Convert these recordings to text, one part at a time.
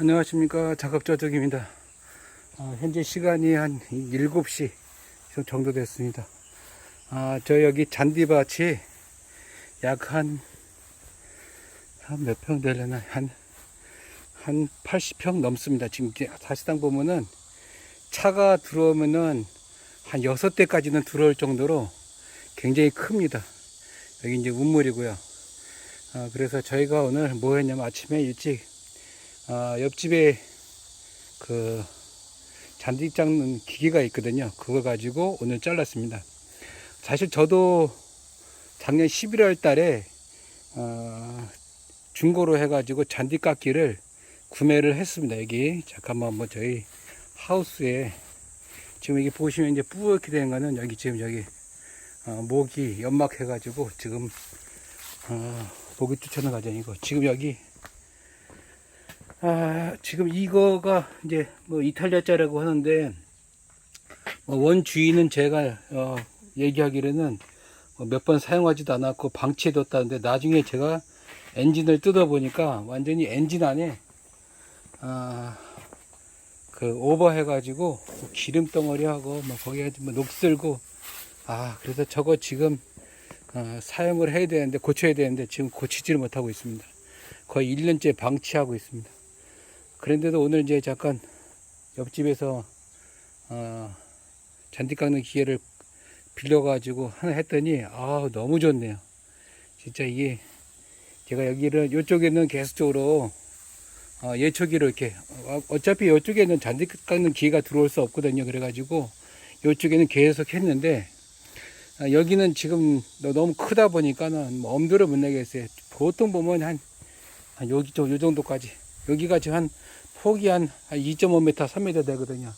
안녕하십니까. 작업저적입니다. 어, 현재 시간이 한 7시 정도 됐습니다. 아, 저 여기 잔디밭이 약 한 한 몇 평 되려나? 한 한 80평 넘습니다. 지금 사실상 보면은 차가 들어오면은 한 6대까지는 들어올 정도로 굉장히 큽니다. 여기 이제 운물이고요. 아, 그래서 저희가 오늘 뭐 했냐면 아침에 일찍 아, 옆집에 그 잔디 닦는 기계가 있거든요. 그거 가지고 오늘 잘랐습니다. 사실 저도 작년 11월 달에 어, 중고로 해가지고 잔디 깎기를 구매를 했습니다. 여기 잠깐만 한번 저희 하우스에 지금 여기 보시면 이제 뿌옇게 된 거는 여기 지금 여기 어, 모기 연막 해가지고 지금 어, 모기 쫓아는 과정이고 지금 여기 아, 지금 이거가 이제 뭐 이탈리아자라고 하는데 뭐 원주인은 제가 어, 얘기하기로는 뭐몇번 사용하지도 않았고 방치해뒀다는데 나중에 제가 엔진을 뜯어 보니까 완전히 엔진 안에 아, 그 오버해가지고 기름 덩어리하고 뭐 거기에 뭐 녹슬고 아 그래서 저거 지금 어, 사용을 해야 되는데 고쳐야 되는데 지금 고치지를 못하고 있습니다. 거의 1년째 방치하고 있습니다. 그런데도 오늘 이제 잠깐 옆집에서 어, 잔디 깎는 기계를 빌려가지고 하나 했더니 아 너무 좋네요. 진짜 이게 제가 여기를 이쪽에는 계속적으로 어, 예초기로 이렇게 어, 어차피 이쪽에는 잔디 깎는 기계가 들어올 수 없거든요. 그래가지고 이쪽에는 계속 했는데 아, 여기는 지금 너- 너무 크다 보니까는 뭐 엄두를 못 내겠어요. 보통 보면 한, 한 여기 저, 요 정도까지 여기가 지금 한 폭이 한 2.5m, 3m 되거든요.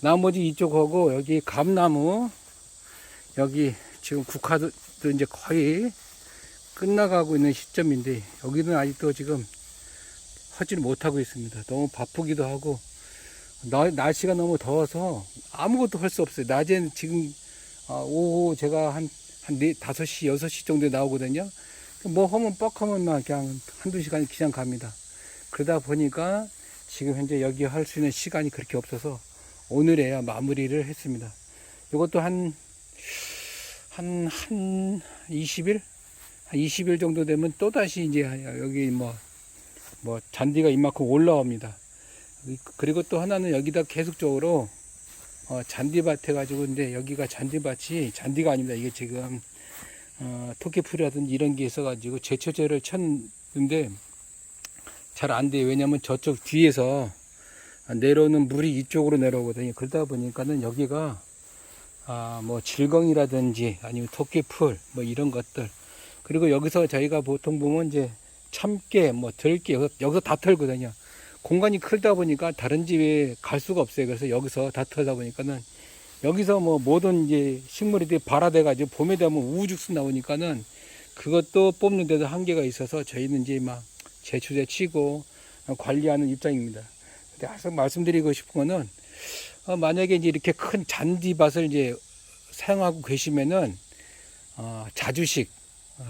나머지 이쪽하고 여기 감나무, 여기 지금 국화도 이제 거의 끝나가고 있는 시점인데 여기는 아직도 지금 하지를 못하고 있습니다. 너무 바쁘기도 하고 나- 날씨가 너무 더워서 아무것도 할 수 없어요. 낮에는 지금 아, 오후 제가 한, 한 네, 5시, 6시 정도에 나오거든요. 뭐 하면 뻑 하면 막 그냥 한두 시간 그냥 갑니다. 그러다 보니까 지금 현재 여기 할 수 있는 시간이 그렇게 없어서 오늘에야 마무리를 했습니다. 이것도 한, 한, 한 20일? 한 20일 정도 되면 또다시 이제 여기 뭐, 뭐 잔디가 이만큼 올라옵니다. 그리고 또 하나는 여기다 계속적으로 어, 잔디밭 해가지고 근데 여기가 잔디밭이 잔디가 아닙니다. 이게 지금 어, 토끼풀이라든지 이런 게 있어가지고 제초제를 쳤는데 잘 안 돼요. 왜냐면 저쪽 뒤에서 내려오는 물이 이쪽으로 내려오거든요. 그러다 보니까는 여기가 아, 뭐 질겅이라든지 아니면 토끼풀 뭐 이런 것들 그리고 여기서 저희가 보통 보면 이제 참깨 뭐 들깨 여기서, 여기서 다 털거든요. 공간이 크다 보니까 다른 집에 갈 수가 없어요. 그래서 여기서 다 털다 보니까는 여기서 뭐 모든 이제 식물이 발화돼 가지고 봄에 되면 우후죽순 나오니까는 그것도 뽑는 데도 한계가 있어서 저희는 이제 막 제초제 치고 관리하는 입장입니다. 근데 항상 말씀드리고 싶은 거는 어, 만약에 이제 이렇게 큰 잔디밭을 이제 사용하고 계시면은 어, 자주식 어,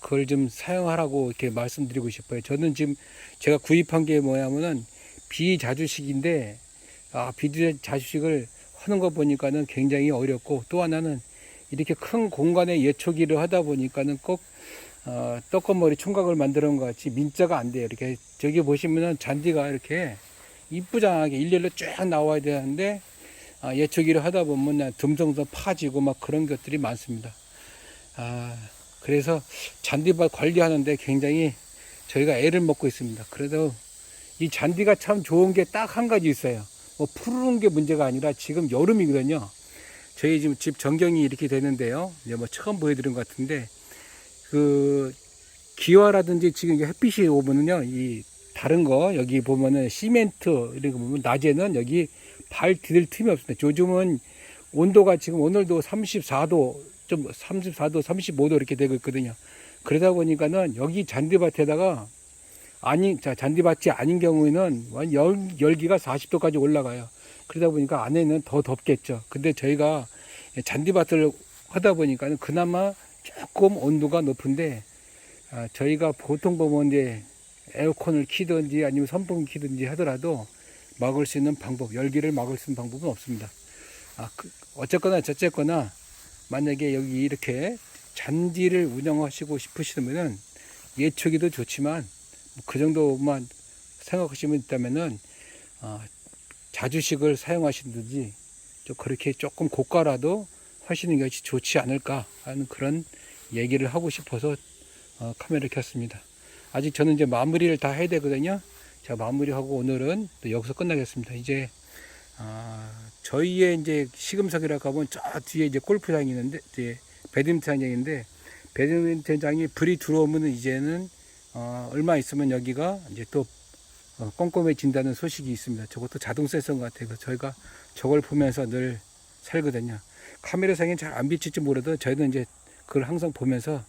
그걸 좀 사용하라고 이렇게 말씀드리고 싶어요. 저는 지금 제가 구입한 게 뭐냐면은 비자주식인데 아 비자주식을 하는 거 보니까는 굉장히 어렵고 또 하나는 이렇게 큰 공간에 예초기를 하다 보니까는 꼭 어, 떡건머리 총각을 만드는 것 같이 민자가 안 돼요. 이렇게 저기 보시면은 잔디가 이렇게 이쁘장하게 일렬로 쫙 나와야 되는데 아, 예초기를 하다 보면 듬성듬 파지고 막 그런 것들이 많습니다. 아, 그래서 잔디밭 관리하는데 굉장히 저희가 애를 먹고 있습니다. 그래도 이 잔디가 참 좋은 게 딱 한 가지 있어요. 뭐 푸르는 게 문제가 아니라 지금 여름이거든요. 저희 지금 집 전경이 이렇게 되는데요. 이제 뭐 처음 보여드린 것 같은데 그 기와라든지 지금 햇빛이 오면은요, 이 다른 거 여기 보면은 시멘트 이런 거 보면 낮에는 여기 발 디딜 틈이 없습니다. 요즘은 온도가 지금 오늘도 34도 좀 34도 35도 이렇게 되고 있거든요. 그러다 보니까는 여기 잔디밭에다가 아니 자 잔디밭이 아닌 경우에는 완 열, 열기가 40도까지 올라가요. 그러다 보니까 안에는 더 덥겠죠. 근데 저희가 잔디밭을 하다 보니까는 그나마 조금 온도가 높은데 아, 저희가 보통 보면 이제 에어컨을 키든지 아니면 선풍기 키든지 하더라도 막을 수 있는 방법, 열기를 막을 수 있는 방법은 없습니다. 아, 그, 어쨌거나 저쨌거나 만약에 여기 이렇게 잔디를 운영하시고 싶으시면은 예초기도 좋지만 뭐그 정도만 생각하시면 있다면은 어, 자주식을 사용하시든지 좀 그렇게 조금 고가라도 하시는 것이 좋지 않을까 하는 그런 얘기를 하고 싶어서 어, 카메라를 켰습니다. 아직 저는 이제 마무리를 다 해야 되거든요. 자 마무리하고 오늘은 또 여기서 끝나겠습니다. 이제 아, 저희의 이제 시금석이라고 하면 저 뒤에 이제 골프장이 있는데 이제 배드민턴장이 있는데 배드민턴장이 불이 들어오면 이제는 어, 얼마 있으면 여기가 이제 또 어, 꼼꼼해진다는 소식이 있습니다. 저것도 자동 센서인 것 같아요. 저희가 저걸 보면서 늘 살거든요. 카메라상에 잘 안 비칠지 몰라도 저희는 이제 그걸 항상 보면서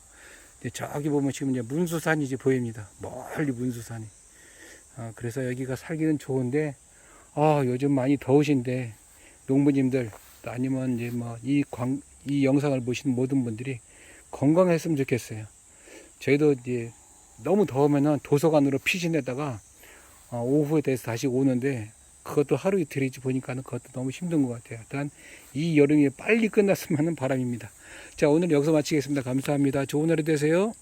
이제 저기 보면 지금 이제 문수산이 이제 보입니다. 멀리 문수산이. 아, 그래서 여기가 살기는 좋은데, 아, 요즘 많이 더우신데, 농부님들, 또 아니면 이제 뭐, 이 광, 이 영상을 보시는 모든 분들이 건강했으면 좋겠어요. 저희도 이제 너무 더우면은 도서관으로 피신했다가 어, 오후에 돼서 다시 오는데 그것도 하루 이틀이지 보니까는 그것도 너무 힘든 것 같아요. 일단 이 여름이 빨리 끝났으면 하는 바람입니다. 자 오늘 여기서 마치겠습니다. 감사합니다. 좋은 하루 되세요.